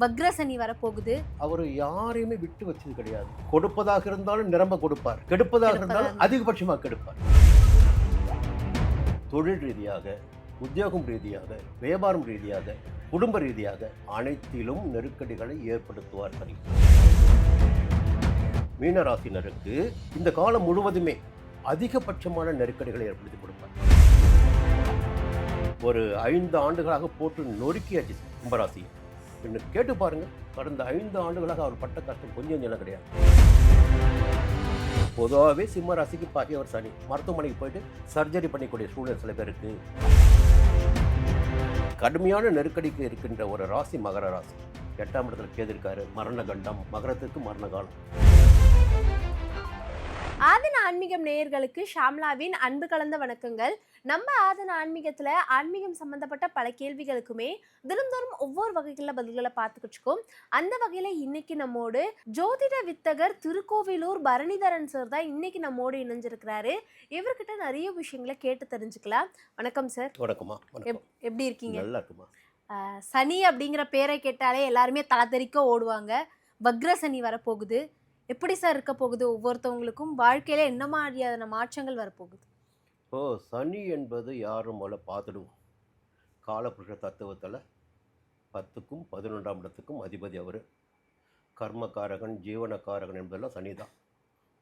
வக்ர சனி வரப்போகுது. அவர் யாரையுமே விட்டு வச்சது கிடையாது. கொடுப்பதாக இருந்தாலும் நிரம்ப கொடுப்பார். கெடுப்பதாக இருந்தாலும் அதிகபட்சமாக கெடுப்பார். தொழில் ரீதியாக உத்தியோகம் ரீதியாக வியாபாரம் ரீதியாக குடும்ப ரீதியாக அனைத்திலும் நெருக்கடிகளை ஏற்படுத்துவார் சனி. மீனராசினருக்கு இந்த காலம் முழுவதுமே அதிகபட்சமான நெருக்கடிகளை ஏற்படுத்தி கொடுப்பார். ஒரு ஐந்து ஆண்டுகளாக போட்டு நொறுக்கியாச்சு கும்பராசி இன்னும் கேட்டு பாருங்க. கடந்த ஐந்து ஆண்டுகளாக அவர் பட்ட கஷ்டம் கொஞ்சம் நிலம் கிடையாது. பொதுவாகவே சிம்ம ராசிக்கு பாக்கியவர் சனி. மருத்துவமனைக்கு போயிட்டு சர்ஜரி பண்ணிக்கூடிய சூழல் சில பேருக்கு கடுமையான நெருக்கடிக்கு இருக்கின்ற ஒரு ராசி மகர ராசி. எட்டாம் இடத்துல கேது இருக்காரு. மரண கண்டம். மகரத்துக்கு மரண காலம். ஆதின ஆன்மீகம் நேயர்களுக்கு ஷாம்லாவின் அன்பு கலந்த வணக்கங்கள். நம்ம ஆதன ஆன்மீகத்துல ஆன்மீகம் சம்பந்தப்பட்ட பல கேள்விகளுக்குமே தினந்தோறும் ஒவ்வொரு வகைகளில் பதில்களை பார்த்துக்கிட்டு இருக்கோம். அந்த வகையில இன்னைக்கு நம்மோடு ஜோதிட வித்தகர் திருக்கோவிலூர் பரணிதரன் சார் தான் இன்னைக்கு நம்மோடு இணைஞ்சிருக்கிறாரு. இவர்கிட்ட நிறைய விஷயங்களை கேட்டு தெரிஞ்சுக்கலாம். வணக்கம் சார் வணக்கமா. எப்படி இருக்கீங்க? நல்லா இருக்குமா சனி அப்படிங்கிற பேரை கேட்டாலே எல்லாருமே தலை தெறிக்க ஓடுவாங்க. வக்ர சனி வரப்போகுது. எப்படி சார் இருக்க போகுது ஒவ்வொருத்தவங்களுக்கும்? வாழ்க்கையில என்ன மாதிரியான மாற்றங்கள் வரப்போகுது? ஓ சனி என்பது யாரும் முதல்ல பார்த்துடுவோம். காலபுருஷ தத்துவத்தில் பத்துக்கும் பதினொன்றாம் இடத்துக்கும் அதிபதி அவர். கர்மகாரகன் ஜீவனக்காரகன் என்பதெல்லாம் சனி தான்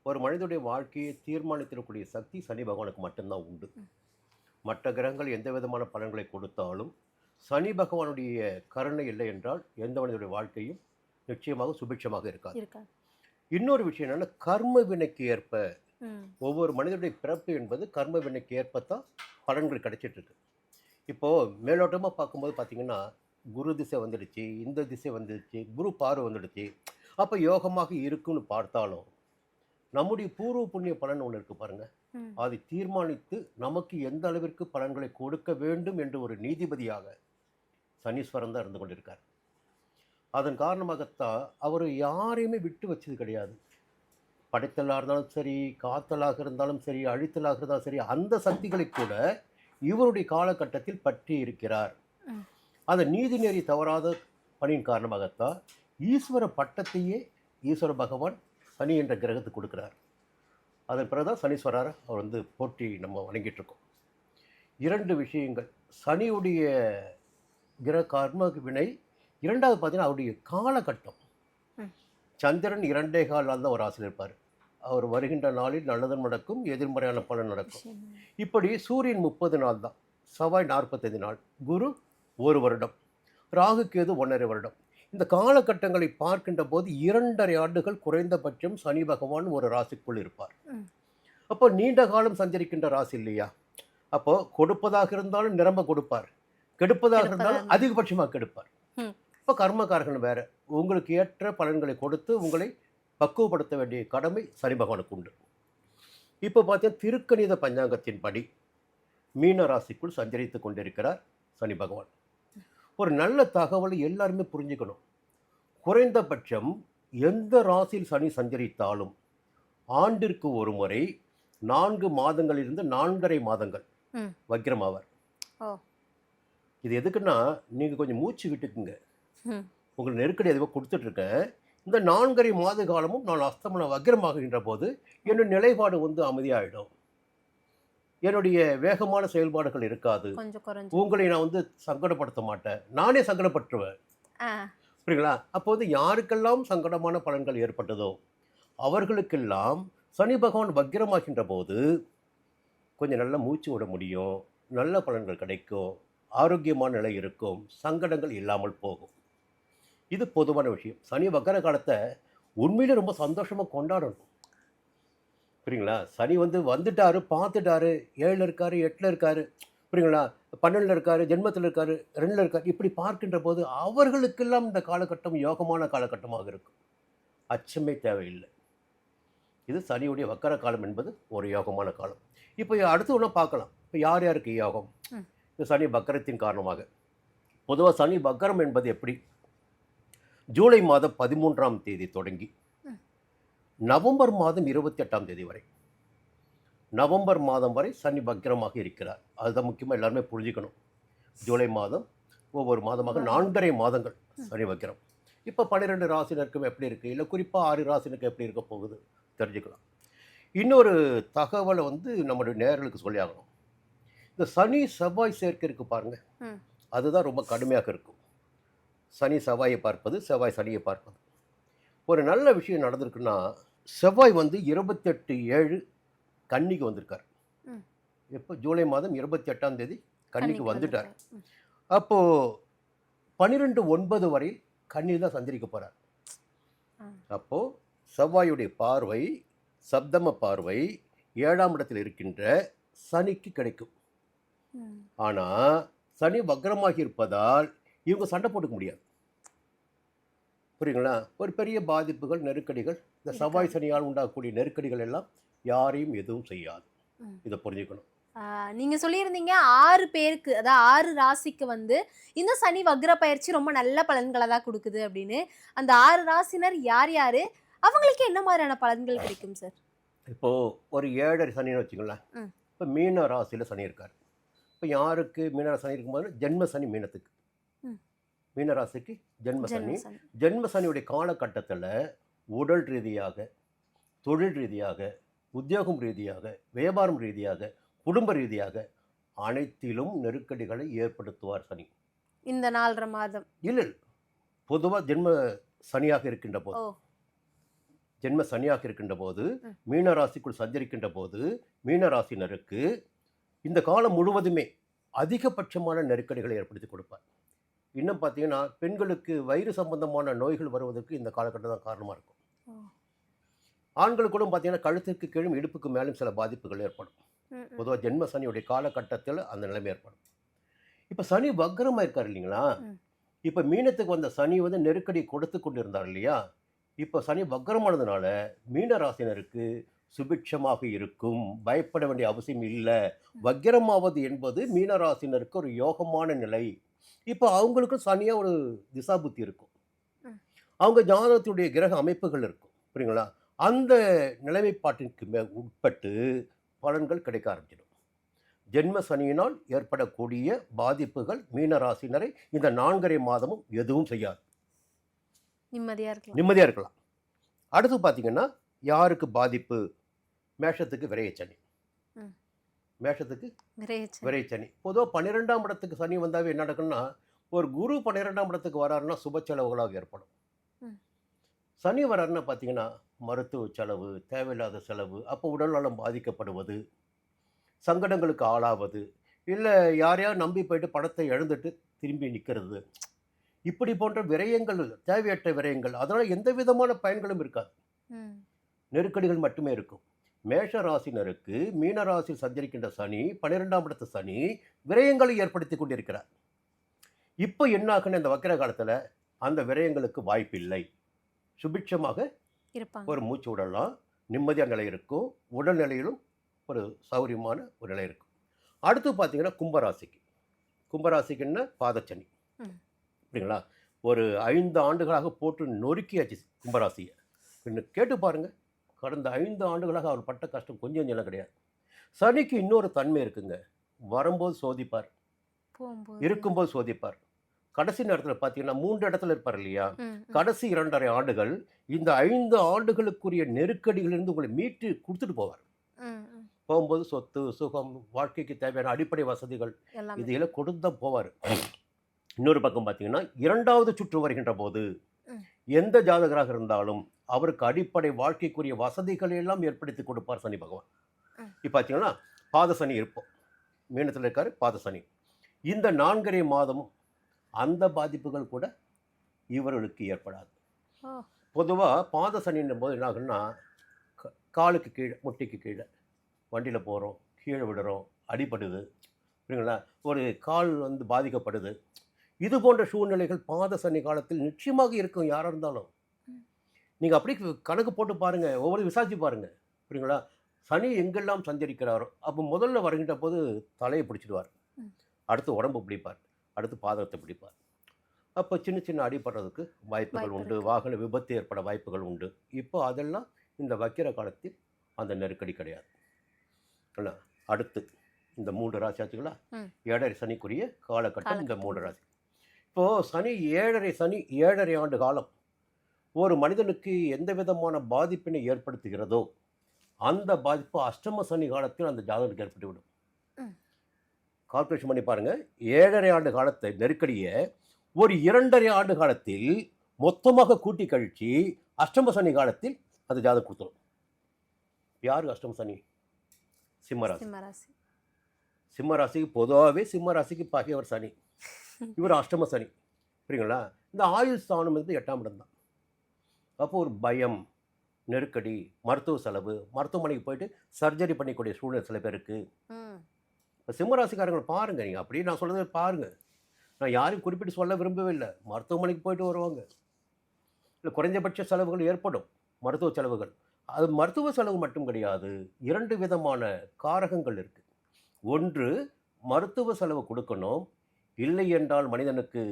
ஒரு மனிதனுடைய வாழ்க்கையை தீர்மானித்திடக்கூடிய சக்தி சனி பகவானுக்கு மட்டும்தான் உண்டு. மற்ற கிரகங்கள் எந்த விதமான பலன்களை கொடுத்தாலும் சனி பகவானுடைய கருணை இல்லை என்றால் எந்த மனிதனுடைய வாழ்க்கையும் நிச்சயமாக சுபிட்சமாக இருக்காது. இருக்கா இன்னொரு விஷயம் என்னன்னா கர்ம வினைக்கு ஏற்ப ஒவ்வொரு மனிதனுடைய பிறப்பு என்பது கர்ம வினைக்கு ஏற்பத்தான் பலன்கள் கிடைச்சிட்டு இருக்கு இப்போது மேலோட்டமாக பார்க்கும்போது பார்த்தீங்கன்னா குரு திசை வந்துடுச்சு இந்த திசை வந்துடுச்சு குரு பார்வை வந்துடுச்சு. அப்போ யோகமாக இருக்குன்னு பார்த்தாலும் நம்முடைய பூர்வ புண்ணிய பலன் ஒன்று இருக்குது பாருங்கள். அதை தீர்மானித்து நமக்கு எந்த அளவிற்கு பலன்களை கொடுக்க வேண்டும் என்று ஒரு நீதிபதியாக சனீஸ்வரன் தான் இருந்து கொண்டிருக்கார். அதன் காரணமாகத்தான் அவர் யாரையுமே விட்டு வச்சது கிடையாது. படைத்தலாக இருந்தாலும் சரி காத்தலாக இருந்தாலும் சரி அழித்தலாக இருந்தாலும் சரி அந்த சக்திகளை கூட இவருடைய காலகட்டத்தில் பற்றி இருக்கிறார். அந்த நீதி நெறி தவறாத பணியின் காரணமாகத்தான் ஈஸ்வர பட்டத்தையே ஈஸ்வர பகவான் சனி என்ற கிரகத்துக்கு கொடுக்குறார். அதன் பிறகுதான் சனீஸ்வரர் அவர் வந்து போற்றி நம்ம வணங்கிட்டு இருக்கோம் இரண்டு விஷயங்கள். சனியுடைய கிரக கர்ம வினை இரண்டாவது பார்த்தீங்கன்னா அவருடைய காலகட்டம். சந்திரன் இரண்டே கால் தான் ஒரு ஆசிரியர் இருப்பார். அவர் வருகின்ற நாளில் நல்லதும் நடக்கும் எதிர்மறையான பலன் நடக்கும். இப்படி சூரியன் முப்பது நாள் தான். செவ்வாய் நாற்பத்தைந்து நாள். குரு ஒரு வருடம். ராகு கேது ஒன்றரை வருடம். இந்த காலகட்டங்களை பார்க்கின்ற போது இரண்டரை ஆண்டுகள் குறைந்தபட்சம் சனி பகவான் ஒரு ராசிக்குள் இருப்பார். அப்போ நீண்ட காலம் சஞ்சரிக்கின்ற ராசி இல்லையா? அப்போ கொடுப்பதாக இருந்தாலும் நிரம்ப கொடுப்பார். கெடுப்பதாக இருந்தாலும் அதிகபட்சமாக கெடுப்பார். இப்போ கர்மகாரகன் வேற. உங்களுக்கு ஏற்ற பலன்களை கொடுத்து உங்களை பக்குவப்படுத்த வேண்டிய கடமை சனி பகவானுக்கு உண்டு இப்போ பார்த்தீங்கன்னா திருக்கணித பஞ்சாங்கத்தின் படி மீன ராசிக்குள் சஞ்சரித்து கொண்டிருக்கிறார் சனி பகவான் ஒரு நல்ல தகவலை எல்லாருமே புரிஞ்சுக்கணும் குறைந்தபட்சம் எந்த ராசியில் சனி சஞ்சரித்தாலும் ஆண்டிற்கு ஒரு முறை நான்கு மாதங்களிலிருந்து நான்கரை மாதங்கள். வக்கிரமாவார். இது எதுக்குன்னா நீங்கள் கொஞ்சம் மூச்சு விட்டுக்குங்க. உங்களுக்கு நெருக்கடி எதுவோ கொடுத்துட்ருக்கேன் இந்த நான்கரை மாத காலமும் நான் அஸ்தமன வக்கிரமாகின்ற போது என்னுடைய நிலைப்பாடு வந்து அமைதியாயிடும். என்னுடைய வேகமான செயல்பாடுகள் இருக்காது. உங்களை நான் வந்து சங்கடப்படுத்த மாட்டேன். நானே சங்கடப்பட்டுருவேன். புரியுங்களா அப்போது யாருக்கெல்லாம் சங்கடமான பலன்கள் ஏற்பட்டதோ அவர்களுக்கெல்லாம் சனி பகவான் வக்கிரமாகின்ற போது கொஞ்சம் நல்லா மூச்சு விட முடியும். நல்ல பலன்கள் கிடைக்கும். ஆரோக்கியமான நிலை இருக்கும். சங்கடங்கள் இல்லாமல் போகும். இது பொதுவான விஷயம். சனி வக்கர காலத்தை உண்மையிலே ரொம்ப சந்தோஷமாக கொண்டாடணும். புரியுங்களா? சனி வந்து வந்துட்டாரு பார்த்துட்டாரு ஏழில் இருக்காரு எட்டில் இருக்காரு புரியுங்களா? பன்னெண்டில் இருக்காரு ஜென்மத்தில் இருக்காரு ரெண்டில் இருக்காரு இப்படி பார்க்கின்ற போது அவர்களுக்கெல்லாம் இந்த காலகட்டம் யோகமான காலகட்டமாக இருக்கும். அச்சமே தேவையில்லை. இது சனியுடைய வக்கர காலம் என்பது ஒரு யோகமான காலம். இப்போ அடுத்து ஒன்றா பார்க்கலாம். இப்போ யார் யாருக்கு யோகம். இந்த சனி வக்கரத்தின் காரணமாக. பொதுவாக சனி வக்கரம் என்பது எப்படி? ஜூலை மாதம் பதிமூன்றாம் தேதி தொடங்கி. நவம்பர் மாதம் இருபத்தி எட்டாம் தேதி வரை. நவம்பர் மாதம் வரை சனி வக்கரமாக இருக்கிறார். அதுதான் முக்கியமாக எல்லாருமே புரிஞ்சுக்கணும். ஜூலை மாதம் ஒவ்வொரு மாதமாக நான்கரை மாதங்கள் சனி வக்கரம் இப்போ பன்னிரெண்டு ராசினருக்கும் எப்படி இருக்குது இல்லை குறிப்பாக ஆறு ராசினருக்கு எப்படி இருக்க போகுது? தெரிஞ்சுக்கலாம். இன்னொரு தகவலை வந்து நம்மளுடைய நேயர்களுக்கு சொல்லி ஆகணும். இந்த சனி செவ்வாய் சேர்க்கை இருக்கு பாருங்க. ம். அதுதான் ரொம்ப கடுமையாக இருக்கும். சனி செவ்வாயை பார்ப்பது செவ்வாய் சனியை பார்ப்பது ஒரு நல்ல விஷயம் நடந்திருக்குன்னா செவ்வாய் வந்து இருபத்தெட்டு ஏழு கன்னிக்கு வந்திருக்கார். எப்போ ஜூலை மாதம் இருபத்தி எட்டாம் தேதி கன்னிக்கு வந்துட்டார். அப்போது பன்னிரெண்டு ஒன்பது வரை கன்னி தான் சந்திரிக்க போகிறார். அப்போது செவ்வாயுடைய பார்வை சப்தம பார்வை ஏழாம் இடத்தில் இருக்கின்ற சனிக்கு கிடைக்கும். ஆனால் சனி வக்ரமாகி இருப்பதால் இவங்க சண்டை போட்டுக்க முடியாது புரியுங்களா ஒரு பெரிய பாதிப்புகள் நெருக்கடிகள் இந்த செவ்வாய் சனியால் உண்டாகக்கூடிய நெருக்கடிகள் எல்லாம் யாரையும் எதுவும் செய்யாது. இதை புரிஞ்சுக்கணும். ஆஹ் நீங்க சொல்லியிருந்தீங்க ஆறு பேருக்கு அதாவது ஆறு ராசிக்கு வந்து இந்த சனி வக்ர பயிற்சி ரொம்ப நல்ல பலன்களை தான் கொடுக்குது அப்படின்னு. அந்த ஆறு ராசினர் யார் யாரு? அவங்களுக்கு என்ன மாதிரியான பலன்கள் கிடைக்கும் சார்? இப்போது ஒரு ஏழரை சனின்னு வச்சுங்களேன் ம். இப்போ மீன ராசியில் சனி இருக்கார். இப்போ யாருக்கு மீன சனி இருக்கும்போது? ஜென்ம சனி மீனத்துக்கு. மீன ராசிக்கு ஜென்ம சனி. ஜென்ம சனி. ஜென்ம சனியுடைய காலகட்டத்தில் உடல் ரீதியாக தொழில் ரீதியாக உத்தியோகம் ரீதியாக வியாபாரம் ரீதியாக குடும்ப ரீதியாக அனைத்திலும் நெருக்கடிகளை ஏற்படுத்துவார் சனி. இந்த நாலரை மாதம். இல்லை பொதுவாக ஜென்ம சனியாக இருக்கின்ற போது. ஜென்ம சனியாக இருக்கின்ற போது ம். மீன ராசிக்குள் சஞ்சரிக்கின்ற போது மீன ராசினருக்கு இந்த காலம் முழுவதுமே அதிகபட்சமான நெருக்கடிகளை ஏற்படுத்தி கொடுப்பார். இன்னும் பார்த்தீங்கன்னா பெண்களுக்கு வயிறு சம்பந்தமான நோய்கள் வருவதற்கு இந்த காலகட்டம் தான் காரணமாக இருக்கும். ஓ. ஆண்களுக்கு கூட பார்த்தீங்கன்னா கழுத்துக்கு கீழும் இடுப்புக்கு மேலும் சில பாதிப்புகள் ஏற்படும். பொதுவாக ஜென்ம சனியுடைய காலகட்டத்தில் அந்த நிலைமை ஏற்படும். இப்போ சனி வக்ரமாக இருக்கார் இல்லைங்களா. இப்போ மீனத்துக்கு வந்த சனி வந்து நெருக்கடி கொடுத்து கொண்டு இருந்தார் இல்லையா? இப்போ சனி வக்ரமானதுனால மீன ராசினருக்கு சுபிட்சமாக இருக்கும். பயப்பட வேண்டிய அவசியம் இல்லை. வக்ரமாவது என்பது மீன ராசினருக்கு ஒரு யோகமான நிலை. இப்போ அவங்களுக்கும் சனியாக ஒரு திசாபுத்தி இருக்கும். அவங்க ஜாதகத்துடைய கிரக அமைப்புகள் இருக்கும் புரியுங்களா? அந்த நிலைமைப்பாட்டிற்கு மே உட்பட்டு பலன்கள் கிடைக்க ஆரம்பிச்சிடும். ஜென்ம சனியினால் ஏற்படக்கூடிய பாதிப்புகள் மீன ராசினரை இந்த நான்கரை மாதமும் எதுவும் செய்யாது. நிம்மதியா இருக்கலாம். நிம்மதியாக இருக்கலாம். அடுத்து பார்த்தீங்கன்னா யாருக்கு பாதிப்பு? மேஷத்துக்கு விரையச்சனி ம். மேஷத்துக்கு விரைச்ச விரைச்சனி பொதுவாக பன்னிரெண்டாம் இடத்துக்கு சனி வந்தாவே என்ன நடக்குன்னா ஒரு குரு பன்னிரெண்டாம் இடத்துக்கு வராருன்னா சுப செலவுகளாக ஏற்படும். சனி வராருன்னா பார்த்தீங்கன்னா மருத்துவ செலவு தேவையில்லாத செலவு அப்போ உடல்நலம் பாதிக்கப்படுவது சங்கடங்களுக்கு ஆளாவது இல்லை யாரையாவது நம்பி போயிட்டு பணத்தை இழந்துட்டு திரும்பி நிற்கிறது இப்படி போன்ற விரயங்கள் தேவையற்ற விரயங்கள் அதனால் எந்த விதமான பயன்களும் இருக்காது. நெருக்கடிகள் மட்டுமே இருக்கும். மேஷ ராசினருக்கு மீன ராசியில் சஞ்சரிக்கின்ற சனி பன்னிரெண்டாம் இடத்து சனி விரயங்களை ஏற்படுத்தி கொண்டிருக்கிறார். இப்போ என்ன ஆகுன்னு இந்த வக்கிர காலத்தில் அந்த விரயங்களுக்கு வாய்ப்பில்லை. சுபிட்சமாக ஒரு மூச்சு விடலாம் நிம்மதியான நிலை இருக்கும் உடல்நிலையிலும் ஒரு சௌரியமான ஒரு நிலை இருக்கும். அடுத்து பார்த்தீங்கன்னா கும்பராசிக்கு. கும்பராசிக்குன்னா பாதச்சனி. அப்படிங்களா ஒரு ஐந்து ஆண்டுகளாக போட்டு நொறுக்கியாச்சு கும்பராசியை. இன்னும் கேட்டு பாருங்க. கடந்த ஐந்து ஆண்டுகளாக அவர் பட்ட கஷ்டம் கொஞ்சம் கொஞ்சம் கிடையாது. சனிக்கு இன்னொரு தன்மை இருக்குங்க. வரும்போது சோதிப்பார். இருக்கும்போது சோதிப்பார். கடைசி நேரத்தில் பார்த்தீங்கன்னா மூன்று இடத்துல இருப்பார் இல்லையா. கடைசி இரண்டரை ஆண்டுகள் இந்த ஐந்து ஆண்டுகளுக்குரிய நெருக்கடிகளிலிருந்து உங்களை மீட்டு கொடுத்துட்டு போவார். போகும்போது சொத்து சுகம் வாழ்க்கைக்கு தேவையான அடிப்படை வசதிகள் இதையெல்லாம் கொடுத்து தான் போவார். இன்னொரு பக்கம் பார்த்தீங்கன்னா இரண்டாவது சுற்று வருகின்ற போது. எந்த ஜாதகராக இருந்தாலும் அவருக்கு அடிப்படை வாழ்க்கைக்குரிய வசதிகளை எல்லாம் ஏற்படுத்தி கொடுப்பார் சனி பகவான். இப்போ பார்த்தீங்கன்னா பாதசனி இருப்போம். மீனத்தில் இருக்காரு பாதசனி இந்த நான்கரை மாதமும் அந்த பாதிப்புகள் கூட இவர்களுக்கு ஏற்படாது. பொதுவாக பாத சனின்னும் போது என்ன ஆகுன்னா க- காலுக்கு கீழே முட்டிக்கு கீழே வண்டியில் போகிறோம் கீழே விடுறோம் அடிபடுது. புரியுங்களா ஒரு கால் வந்து பாதிக்கப்படுது. இது போன்ற சூழ்நிலைகள் பாத சனி காலத்தில் நிச்சயமாக இருக்கும் யாராக இருந்தாலும். நீங்கள் அப்படியே கணக்கு போட்டு பாருங்கள் ஒவ்வொரு விசாரிச்சு பாருங்கள் புரியுங்களா? சனி எங்கெல்லாம் சஞ்சரிக்கிறாரோ அப்போ முதல்ல வருகின்ற போது தலையை பிடிச்சிடுவார். அடுத்து உடம்பு பிடிப்பார். அடுத்து பாதத்தை பிடிப்பார். அப்போ சின்ன சின்ன அடிபடுறதுக்கு வாய்ப்புகள் வாய்ப்பு உண்டு. வாகன விபத்து ஏற்பட வாய்ப்புகள் உண்டு. இப்போ அதெல்லாம் இந்த வக்கிர காலத்தில் அந்த நெருக்கடி கிடையாது. என்ன அடுத்து இந்த மூன்று ராசி ஆச்சுங்களா. ஏழரை சனிக்குரிய காலகட்டம் இந்த. மூன்று ராசி. இப்போது சனி ஏழரை சனி ஏழரை ஆண்டு காலம். ஒரு மனிதனுக்கு எந்த விதமான பாதிப்பினை ஏற்படுத்துகிறதோ அந்த பாதிப்பு அஷ்டம சனி காலத்தில் அந்த ஜாதகத்துக்கு ஏற்பட்டுவிடும். கால்குலேஷன் பண்ணி பாருங்க. ஏழரை ஆண்டு காலத்தை நெருக்கடியை ஒரு இரண்டரை ஆண்டு காலத்தில் மொத்தமாக கூட்டி கழிச்சு அஷ்டம சனி காலத்தில் அந்த ஜாதகம் கொடுத்துரும். யாரு அஷ்டம சனி? சிம்மராசி சிம்மராசி சிம்ம ராசிக்கு பொதுவாகவே சிம்ம ராசிக்கு பகைவர் சனி. இவர் அஷ்டம சனி. புரியுங்களா இந்த ஆயுள் ஸ்தானம் வந்து எட்டாம் இடம் தான் அப்போ ஒரு பயம் நெருக்கடி மருத்துவ செலவு மருத்துவமனைக்கு போயிட்டு சர்ஜரி பண்ணிக்கூடிய சூழ்நிலை சில பேருக்கு. இப்போ சிம்மராசிக்காரங்களை பாருங்க நீங்கள் அப்படியே நான் சொல்கிறத பாருங்க. நான் யாரையும் குறிப்பிட்டு சொல்ல விரும்பவே இல்லை. மருத்துவமனைக்கு போயிட்டு வருவாங்க. இல்லை குறைஞ்சபட்ச செலவுகள் ஏற்படும். மருத்துவ செலவுகள். அது மருத்துவ செலவு மட்டும் கிடையாது. இரண்டு விதமான காரகங்கள் இருக்குது ஒன்று மருத்துவ செலவு கொடுக்கணும். இல்லை என்றால் மனிதனுக்கு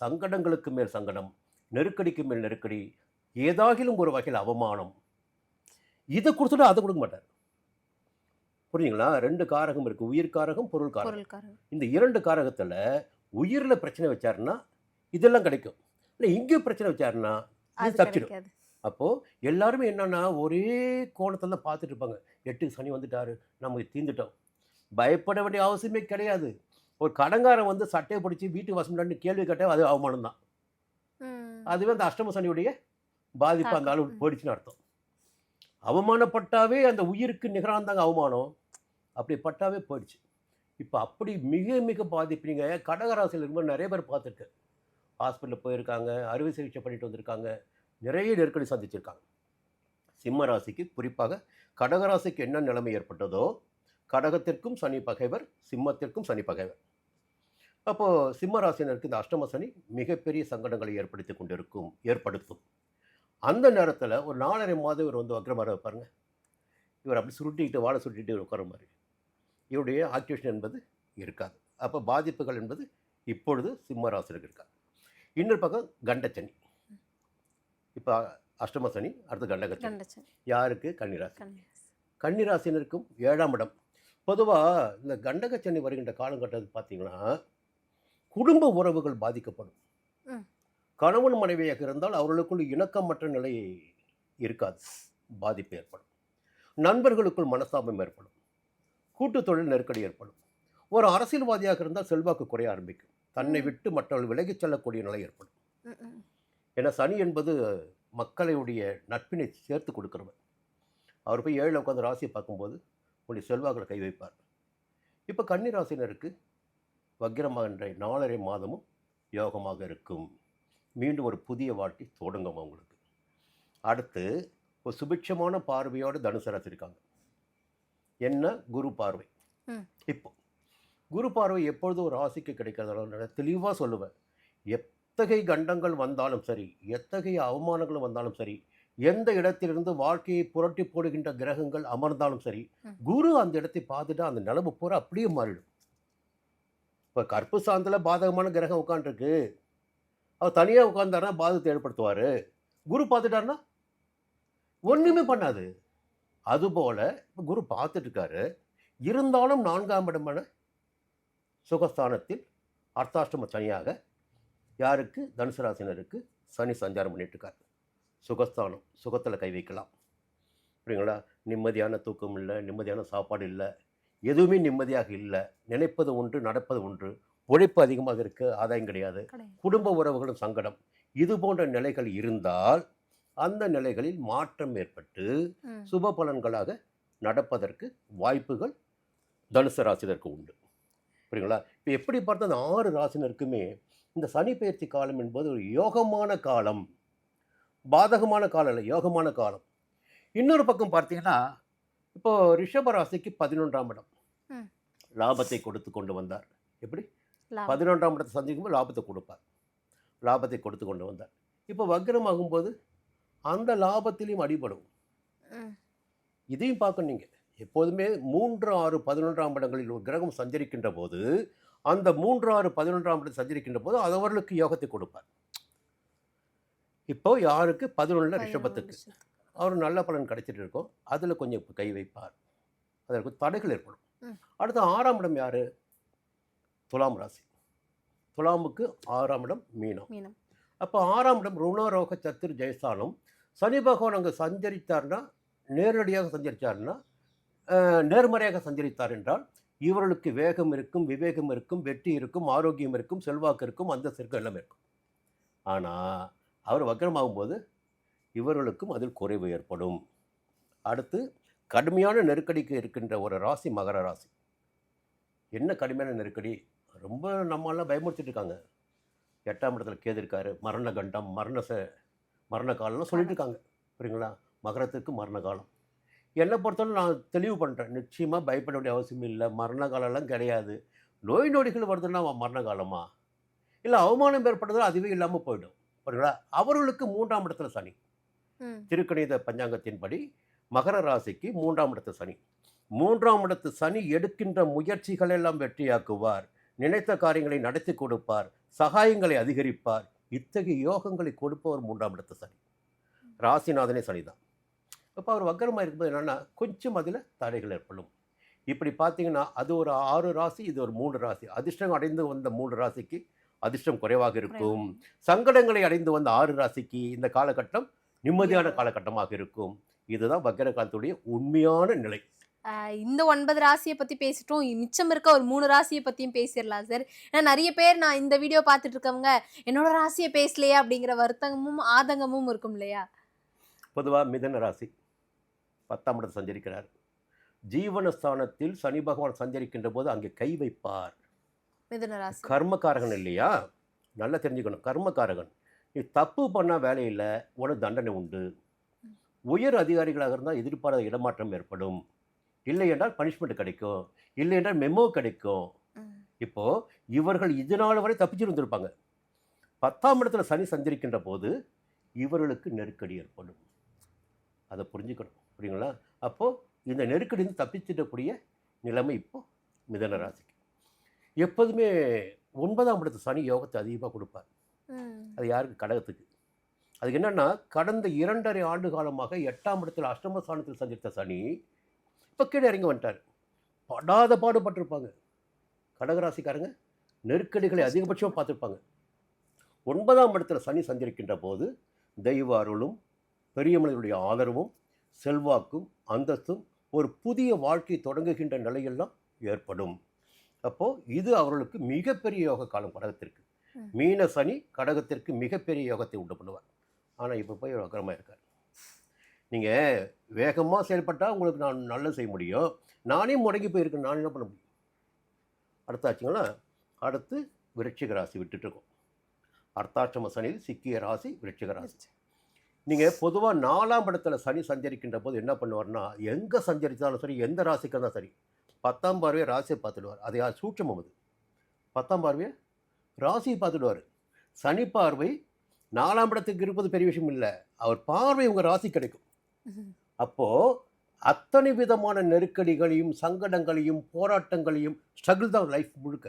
சங்கடங்களுக்கு மேல் சங்கடம் நெருக்கடிக்கு மேல் நெருக்கடி ஏதாகிலும் ஒரு வகையில் அவமானம். இதை கொடுத்துட்டு அதை கொடுக்க மாட்டார். புரியுங்களா ரெண்டு காரகம் இருக்குது உயிர் காரகம் பொருள் காரகம். இந்த இரண்டு காரகத்தில் உயிரில் பிரச்சனை வச்சாருன்னா இதெல்லாம் கிடைக்கும். இல்லை இங்கே பிரச்சனை வச்சாருன்னா அது கிடைக்காது. அப்போது எல்லாருமே என்னன்னா ஒரே கோணத்தில் தான் பார்த்துட்டு இருப்பாங்க. எட்டுக்கு சனி வந்துட்டாரு நமக்கு தீந்துட்டோம். பயப்பட வேண்டிய அவசியமே கிடையாது. ஒரு கடங்காரன் வந்து சட்டையை பிடிச்சி வீட்டுக்கு வசம்டான்னு கேள்வி கேட்டால் அது அவமானம் தான். அதுவே அந்த அஷ்டம சனியுடைய பாதிப்பு அந்த. அளவுக்கு போயிடுச்சுன்னு அர்த்தம். அவமானப்பட்டாவே அந்த உயிருக்கு நிகராந்தாங்க அவமானம். அப்படி பட்டாவே போயிடுச்சு. இப்போ அப்படி மிக மிக பாதிப்பு நீங்கள் கடகராசியில் இருக்கும்போது நிறைய பேர் பார்த்துருக்கேன் ஹாஸ்பிட்டலில் போயிருக்காங்க அறுவை சிகிச்சை பண்ணிட்டு வந்திருக்காங்க. நிறைய நெருக்கடி சந்திச்சிருக்காங்க. சிம்ம ராசிக்கு குறிப்பாக கடகராசிக்கு என்ன நிலைமை ஏற்பட்டதோ கடகத்திற்கும் சனி பகைவர் சிம்மத்திற்கும் சனி பகைவர். அப்போது சிம்ம ராசினருக்கு இந்த அஷ்டம சனி மிகப்பெரிய சங்கடங்களை ஏற்படுத்தி கொண்டிருக்கும் ஏற்படுத்தும். அந்த நேரத்தில் ஒரு நாலரை மாதம் இவர் வந்து வக்ரமாக பாருங்க இவர் அப்படி சுருட்டிக்கிட்டு வாழை சுருட்டிட்டு இவர் உட்கார மாதிரி இவருடைய ஆக்டிவேஷன் என்பது இருக்காது. அப்போ பாதிப்புகள் என்பது இப்பொழுது சிம்ம ராசினருக்கு இருக்காது இன்னொரு பக்கம் கண்டச்சனி இப்போ அஷ்டம சனி அடுத்து கண்டகச்சனி. யாருக்கு? கன்னிராசி. கன்னிராசி. கன்னிராசினருக்கும் ஏழாம் இடம். பொதுவாக இந்த கண்டகச்சனி வருகின்ற காலகட்டத்தில் பார்த்தீங்கன்னா குடும்ப உறவுகள் பாதிக்கப்படும். கணவன் மனைவியாக இருந்தால் அவர்களுக்குள் இணக்கமற்ற நிலை இருக்காது. பாதிப்பு ஏற்படும். நண்பர்களுக்குள் மனஸ்தாபம் ஏற்படும். கூட்டு தொழில் நெருக்கடி ஏற்படும். ஒரு அரசியல்வாதியாக இருந்தால் செல்வாக்கு குறைய ஆரம்பிக்கும். தன்னை. விட்டு மற்றவர்கள் விலகிச் செல்லக்கூடிய நிலை ஏற்படும். ஏன்னா சனி என்பது மக்களுடைய நட்பினை சேர்த்து கொடுக்குறவர். அவர் போய் ஏழில் உட்காந்து ராசியை பார்க்கும்போது உங்களுடைய செல்வாக்கில் கை வைப்பார். இப்போ கன்னி ராசினருக்கு வக்கிரமாகின்ற நாலரை மாதமும் யோகமாக இருக்கும். மீண்டும் ஒரு புதிய வாழ்க்கை தொடங்கும் அவங்களுக்கு. அடுத்து ஒரு சுபிட்சமான பார்வையோடு தனுசு ராசி இருக்காங்க. என்ன? குரு பார்வை. இப்போ குரு பார்வை எப்பொழுதும் ஒரு ராசிக்கு கிடைக்கிறதால தெளிவாக சொல்லுவேன். எத்தகைய கண்டங்கள் வந்தாலும் சரி எத்தகைய அவமானங்கள் வந்தாலும் சரி எந்த இடத்திலிருந்து வாழ்க்கையை புரட்டி போடுகின்ற கிரகங்கள் அமர்ந்தாலும் சரி. குரு அந்த இடத்தை பார்த்துட்டு அந்த நிலவு பூரா அப்படியே மாறிடும். இப்போ கற்பு சாந்தில் பாதகமான கிரகம் உட்காந்துருக்கு அவர் தனியாக உட்காந்தாருன்னா பாதத்தை ஏற்படுத்துவார். குரு பார்த்துட்டாருன்னா ஒன்றுமே பண்ணாது. அதுபோல் இப்போ குரு பார்த்துட்ருக்காரு இருந்தாலும் நான்காம் இடமான சுகஸ்தானத்தில் அர்த்தாஷ்டம சனியாக யாருக்கு? தனுசு ராசினருக்கு சனி சஞ்சாரம் பண்ணிட்டு சுகஸ்தானம் சுகத்தில் கை வைக்கலாம். புரியுங்களா நிம்மதியான தூக்கம் இல்லை நிம்மதியான சாப்பாடு இல்லை எதுவுமே நிம்மதியாக இல்லை. நினைப்பது ஒன்று நடப்பது ஒன்று. உழைப்பு அதிகமாக இருக்கு ஆதாயம் கிடையாது. குடும்ப உறவுகளும் சங்கடம். இது போன்ற நிலைகள் இருந்தால் அந்த நிலைகளில் மாற்றம் ஏற்பட்டு. சுப பலன்களாக நடப்பதற்கு வாய்ப்புகள் தனுசு ராசினருக்கு உண்டு. புரியுங்களா? இப்போ எப்படி பார்த்தா அந்த ஆறு ராசினருக்குமே இந்த சனி பெயர்ச்சி காலம் என்பது ஒரு யோகமான காலம். பாதகமான காலம் இல்லை யோகமான காலம். இன்னொரு பக்கம் பார்த்தீங்கன்னா இப்போ ரிஷப ராசிக்கு பதினொன்றாம் இடம். லாபத்தை கொடுத்து கொண்டு வந்தார். எப்படி. பதினொன்றாம் இடத்தை சந்திக்கும் போது லாபத்தை கொடுப்பார். லாபத்தை கொடுத்து கொண்டு வந்தார். இப்போ வக்ரமாகும்போது அந்த லாபத்திலையும் அடிபடும். இதையும் பார்க்கணும் நீங்கள் எப்போதுமே மூன்று ஆறு பதினொன்றாம் இடங்களில் ஒரு கிரகம் சஞ்சரிக்கின்ற போது அந்த மூன்று ஆறு பதினொன்றாம் இடம் சஞ்சரிக்கின்ற போது அவர்களுக்கு யோகத்தை கொடுப்பார். இப்போ யாருக்கு? பதினொன்றில் ரிஷபத்துக்கு. அவர் நல்ல பலன் கிடைச்சிட்டு இருக்கும். அதில் கொஞ்சம் கை வைப்பார். அதற்கு தடைகள் ஏற்படும். அடுத்து ஆறாம் இடம் யார்? துலாம் ராசி. துலாமுக்கு ஆறாம் இடம் மீனம். மீனம். அப்போ ஆறாம் இடம் ருணரோக சத்துர் ஜெயஸ்தானம் சனி பகவான் அங்கே சஞ்சரித்தார்னா நேரடியாக சஞ்சரித்தார்னா நேர்மறையாக சஞ்சரித்தார் என்றால் இவர்களுக்கு வேகம் இருக்கும் விவேகம் இருக்கும் வெற்றி இருக்கும் ஆரோக்கியம் இருக்கும் செல்வாக்கு இருக்கும் அந்தஸ்து இருக்கும் எல்லாம் இருக்கும். ஆனால் அவர் வக்கரமாகும்போது இவர்களுக்கும் அதில் குறைவு ஏற்படும். அடுத்து கடுமையான நெருக்கடிக்கு இருக்கின்ற ஒரு ராசி மகர ராசி. என்ன கடுமையான நெருக்கடி? ரொம்ப நம்மளாம் பயமுறுத்திட்டு இருக்காங்க. எட்டாம் இடத்துல கேது இருக்காரு மரண கண்டம் மரண ச மரண காலம்லாம் சொல்லிட்டு இருக்காங்க. புரியுங்களா? மகரத்துக்கு மரண காலம். என்னை பொறுத்தவரை நான் தெளிவு பண்ணுறேன் நிச்சயமாக பயப்பட வேண்டிய அவசியம் இல்லை. மரண காலம்லாம் கிடையாது. நோய் நொடிகள் வருதுன்னா மரண காலமா? இல்லை அவமானம் ஏற்பட்டது அதுவே இல்லாமல் போயிடும். புரியுங்களா? அவர்களுக்கு மூன்றாம் இடத்துல சனி. திருக்கணித பஞ்சாங்கத்தின்படி மகர ராசிக்கு மூன்றாம் இடத்து சனி. மூன்றாம் இடத்து சனி எடுக்கின்ற முயற்சிகள் எல்லாம் வெற்றியாக்குவார். நினைத்த காரியங்களை நடத்தி கொடுப்பார் சகாயங்களை அதிகரிப்பார். இத்தகைய யோகங்களை கொடுப்பவர் மூன்றாம் இடத்து சனி. ராசிநாதனே சனிதான். அப்போ அவர் வக்கரமாக இருக்கும்போது என்னென்னா கொஞ்சம் அதில் தடைகள் ஏற்படும். இப்படி பார்த்தீங்கன்னா அது ஒரு ஆறு ராசி இது ஒரு மூன்று ராசி. அதிர்ஷ்டம் அடைந்து வந்த மூன்று ராசிக்கு அதிர்ஷ்டம் குறைவாக இருக்கும். சங்கடங்களை அடைந்து வந்த ஆறு ராசிக்கு இந்த காலகட்டம் நிம்மதியான. காலகட்டமாக இருக்கும். இதுதான் வக்கர காலத்துடைய உண்மையான நிலை. இந்த ஒன்பது ராசியை பத்தி பேசிட்டோம். மிச்சம் இருக்க ஒரு மூணு ராசியை பத்தியும் பேசிடலாம் சார் ஏன்னா நிறைய பேர் நான் இந்த வீடியோ பார்த்துட்டு இருக்கவங்க என்னோட ராசியை பேசலையே அப்படிங்கிற வருத்தமும் ஆதங்கமும் இருக்கும் இல்லையா? பொதுவாக மிதன ராசி பத்தாம் இடத்தை சஞ்சரிக்கிறார். ஜீவனஸ்தானத்தில் சனி பகவான் சஞ்சரிக்கின்ற போது அங்கே கை வைப்பார். கர்மகாரகன் இல்லையா? நல்லா தெரிஞ்சுக்கணும். கர்மகாரகன் நீ தப்பு பண்ணால் வேலையில் உனக்கு தண்டனை உண்டு. உயர் அதிகாரிகளாக இருந்தால் எதிர்பாராத இடமாற்றம் ஏற்படும். இல்லை என்றால் பனிஷ்மெண்ட் கிடைக்கும். இல்லை என்றால் மெமோ கிடைக்கும். ம். இப்போ இவர்கள் இது நாள் வரை தப்பிச்சிருந்திருப்பாங்க பத்தாம் இடத்துல சனி சஞ்சரிக்கின்ற போது இவர்களுக்கு நெருக்கடி ஏற்படும். அதை புரிஞ்சுக்கணும். புரியுங்களா? அப்போது இந்த நெருக்கடியிலிருந்து தப்பிச்சிடக்கூடிய நிலைமை இப்போ மிதன ராசிக்கு. எப்போதுமே ஒன்பதாம் இடத்து சனி யோகத்தை அதிகமாக கொடுப்பார். அது யாருக்கு? கடகத்துக்கு. அதுக்கு என்னன்னா கடந்த இரண்டரை ஆண்டு காலமாக எட்டாம் இடத்தில் அஷ்டம ஸ்தானத்தில் சந்தித்த சனி இப்போ கீழே இறங்கி வந்துட்டார். படாத பாடுபட்டிருப்பாங்க. கடகராசிக்காரங்க நெருக்கடிகளை அதிகபட்சமாக பார்த்துருப்பாங்க. ஒன்பதாம் இடத்துல சனி சஞ்சரிக்கின்ற போது தெய்வ அருளும் பெரிய மனிதனுடைய ஆதரவும் செல்வாக்கும் அந்தஸ்தும் ஒரு புதிய வாழ்க்கை தொடங்குகின்ற நிலையெல்லாம் ஏற்படும். அப்போது இது அவர்களுக்கு மிகப்பெரிய யோக காலம் கடகத்திற்கு. மீன சனி கடகத்திற்கு மிகப்பெரிய யோகத்தை உண்டு பண்ணுவார். ஆனால் இப்போ போய் வக்கரமாக இருக்கார். நீங்கள் வேகமாக செயல்பட்டால் உங்களுக்கு நான் நல்லது செய்ய முடியும். நானே முடங்கி போயிருக்கேன். நான் என்ன பண்ண முடியும்? அடுத்தாச்சுங்களா அடுத்து விருட்சிக ராசி விட்டுட்டுருக்கோம் அர்த்தாஷ்டம சனியில் சிக்கிய ராசி விருட்சிக ராசி. நீங்கள் பொதுவாக நாலாம் இடத்துல சனி சஞ்சரிக்கின்ற போது என்ன பண்ணுவார்னா எங்கே சஞ்சரித்தாலும் சரி எந்த ராசிக்கு இருந்தாலும் சரி பத்தாம் பார்வையை ராசியை பார்த்துடுவார். அது யார்? சூட்சமம் அது. பத்தாம் பார்வையை ராசியை பார்த்துடுவார். சனி பார்வை நாலாம் இடத்துக்கு இருப்பது பெரிய விஷயம் இல்லை. அவர் பார்வை உங்கள் ராசி கிடைக்கும். அப்போது அத்தனை விதமான நெருக்கடிகளையும் சங்கடங்களையும் போராட்டங்களையும் ஸ்ட்ரகிள் தான் லைஃப் முழுக்க.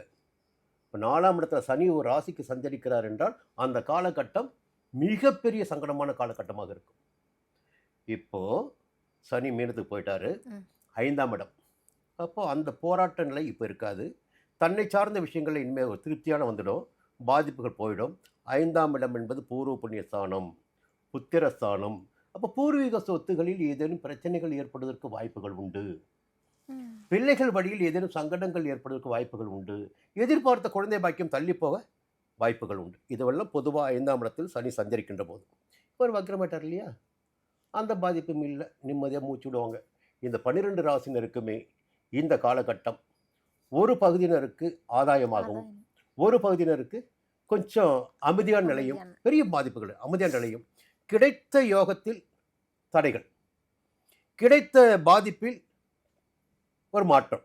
இப்போ நாலாம் இடத்துல சனி ஒரு ராசிக்கு சஞ்சரிக்கிறார் என்றால் அந்த காலகட்டம் மிகப்பெரிய சங்கடமான காலகட்டமாக இருக்கும். இப்போது சனி மீனத்துக்கு போயிட்டாரு. ஐந்தாம் இடம். அப்போ அந்த போராட்ட நிலை இப்போ இருக்காது. தன்னை சார்ந்த விஷயங்கள் இனிமேல் ஒரு திருப்தியான வந்துடும். பாதிப்புகள் போயிடும். ஐந்தாம் இடம் என்பது பூர்வ புண்ணிய ஸ்தானம் புத்திரஸ்தானம் அப்போ பூர்வீக சொத்துகளில் ஏதேனும் பிரச்சனைகள் ஏற்படுவதற்கு வாய்ப்புகள் உண்டு. பிள்ளைகள் வழியில் ஏதேனும் சங்கடங்கள் ஏற்படுவதற்கு வாய்ப்புகள் உண்டு எதிர்பார்த்த குழந்தை பாக்கியம் தள்ளி போக வாய்ப்புகள் உண்டு இதுவெல்லாம் பொதுவாக ஐந்தாம் இடத்தில் சனி சஞ்சரிக்கின்ற போது ஒரு வக்ரமாட்டார் இல்லையா அந்த பாதிப்பும் இல்லை நிம்மதியாக மூச்சு விடுவாங்க இந்த பன்னிரெண்டு ராசினருக்குமே இந்த காலகட்டம் ஒரு பகுதியினருக்கு ஆதாயமாகவும். ஒரு பகுதியினருக்கு கொஞ்சம் அமைதியான நிலையும். பெரிய பாதிப்புகள் அமைதியான நிலையும் கிடைத்த யோகத்தில் தடைகள் கிடைத்த பாதிப்பில் ஒரு மாற்றம்.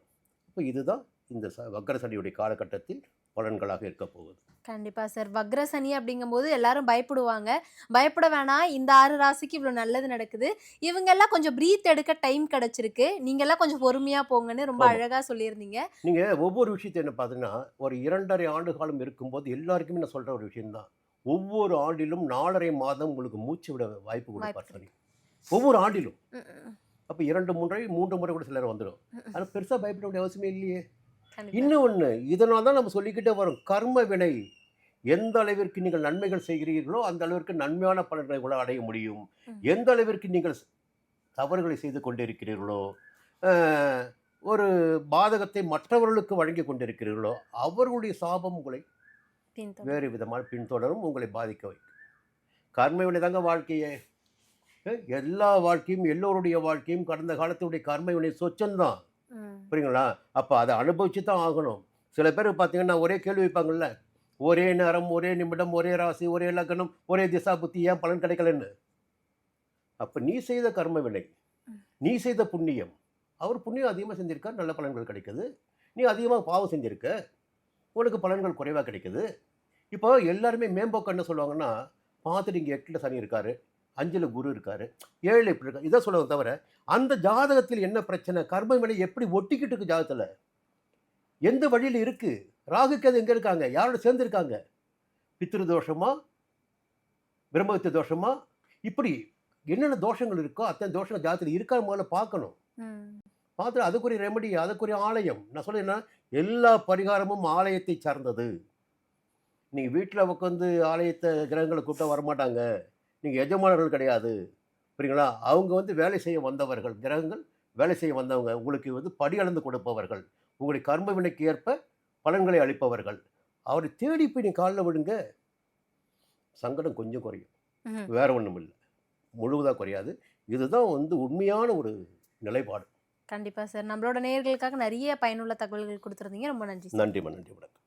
இப்போ இதுதான் இந்த ச வக்கர சனியுடைய காலகட்டத்தில் பலன்களாக இருக்க போகுது. கண்டிப்பா சார். வக்ரசனி அப்படிங்கும்போது எல்லாரும் பயப்படுவாங்க. பயப்பட வேணாம். இந்த ஆறு ராசிக்கு இவ்வளவு நல்லது நடக்குது. இவங்க எல்லாம் கொஞ்சம் பிரீத் எடுக்க டைம் கிடைச்சிருக்கு. நீங்க எல்லாம் கொஞ்சம் பொறுமையா போங்கன்னு ரொம்ப ஆமா. அழகா சொல்லியிருந்தீங்க. நீங்கள் ஒவ்வொரு விஷயத்தை என்ன பார்த்தீங்கன்னா ஒரு இரண்டரை ஆண்டு காலம் இருக்கும்போது எல்லாருக்குமே நான் சொல்கிற ஒரு விஷயம்தான். ஒவ்வொரு ஆண்டிலும் நாலரை மாதம் உங்களுக்கு மூச்சு விட வாய்ப்பு கொடுப்பார் சனி ஒவ்வொரு ஆண்டிலும் அப்போ இரண்டு முறை மூன்று முறை கூட சிலர் வந்துடும். ஆனால் பெருசாக பயப்பட வேண்டிய அவசியமே இல்லையே. இன்னும் ஒன்று இதனால தான் நம்ம சொல்லிக்கிட்டே வரோம் கர்ம வினை எந்த அளவிற்கு நீங்கள் நன்மைகள் செய்கிறீர்களோ அந்த அளவிற்கு நன்மையான பலன்களை கூட அடைய முடியும். எந்த அளவிற்கு நீங்கள் தவறுகளை செய்து கொண்டிருக்கிறீர்களோ ஒரு பாதகத்தை மற்றவர்களுக்கு வழங்கி கொண்டிருக்கிறீர்களோ அவர்களுடைய சாபம் உங்களை. வேறு விதமாக பின்தொடரும் உங்களை பாதிக்க வைக்கும். கர்ம வினை தாங்க வாழ்க்கையே. எல்லா வாழ்க்கையும் எல்லோருடைய வாழ்க்கையும் கடந்த காலத்துடைய கர்ம வினை சொச்சம்தான் புரியுங்களா? அப்போ அதை அனுபவிச்சு தான் ஆகணும். சில பேர் பார்த்தீங்கன்னா ஒரே கேள்வி வைப்பாங்கல்ல ஒரே நேரம் ஒரே நிமிடம் ஒரே ராசி ஒரே லக்னம் ஒரே திசா புத்தி ஏன் பலன் கிடைக்கலன்னு? அப்போ நீ செய்த கர்ம வினை நீ செய்த புண்ணியம் அவர் புண்ணியம் அதிகமாக செஞ்சிருக்கார் நல்ல பலன்கள் கிடைக்குது. நீ அதிகமாக பாவம் செஞ்சிருக்க உனக்கு பலன்கள் குறைவாக கிடைக்குது. இப்போ எல்லாருமே மேம்போக்கு என்ன சொல்லுவாங்கன்னா பார்த்துட்டு இங்கே எட்டில் சனி இருக்காரு அஞ்சில் குரு இருக்காரு ஏழில் இப்படி இருக்கார். இதை சொல்லுவாங்க தவிர அந்த ஜாதகத்தில் என்ன பிரச்சனை? கர்ம வினை எப்படி ஒட்டிக்கிட்டு இருக்கு ஜாதகத்தில்? எந்த வழியில் இருக்கு? ராகுக்கு அது எங்கே இருக்காங்க? யாரோட சேர்ந்துருக்காங்க பித்ரு தோஷமா? பிரம்மவித்த தோஷமா? இப்படி என்னென்ன தோஷங்கள் இருக்கோ அத்தனை தோஷங்கள் ஜாதகத்தில் இருக்கா முதல்ல பார்க்கணும். பார்த்துட்டு அதுக்குரிய ரெமடி அதுக்குரிய ஆலயம். நான் சொல்ல எல்லா பரிகாரமும் ஆலயத்தை சார்ந்தது. நீங்கள் வீட்டில் உட்காந்து ஆலயத்தை கிரகங்களை கூப்பிட்டா வரமாட்டாங்க. நீங்கள் எஜமானர்கள் கிடையாது. புரியுங்களா? அவங்க வந்து வேலை செய்ய வந்தவர்கள். கிரகங்கள் வேலை செய்ய வந்தவங்க. உங்களுக்கு வந்து படி அளந்து கொடுப்பவர்கள். உங்களுடைய கர்ம வினைக்கு ஏற்ப பலன்களை அளிப்பவர்கள். அவரை தேடி போய் நீ காலில் விடுங்க சங்கடம் கொஞ்சம் குறையும். வேற ஒன்றும் இல்லை முழுவதாக குறையாது. இதுதான் வந்து உண்மையான ஒரு நிலைப்பாடு. கண்டிப்பாக சார். நம்மளோட நேர்களுக்காக நிறைய பயனுள்ள தகவல்கள் கொடுத்துருந்தீங்க. ரொம்ப நன்றி சார். நன்றிம்மா நன்றி வணக்கம்.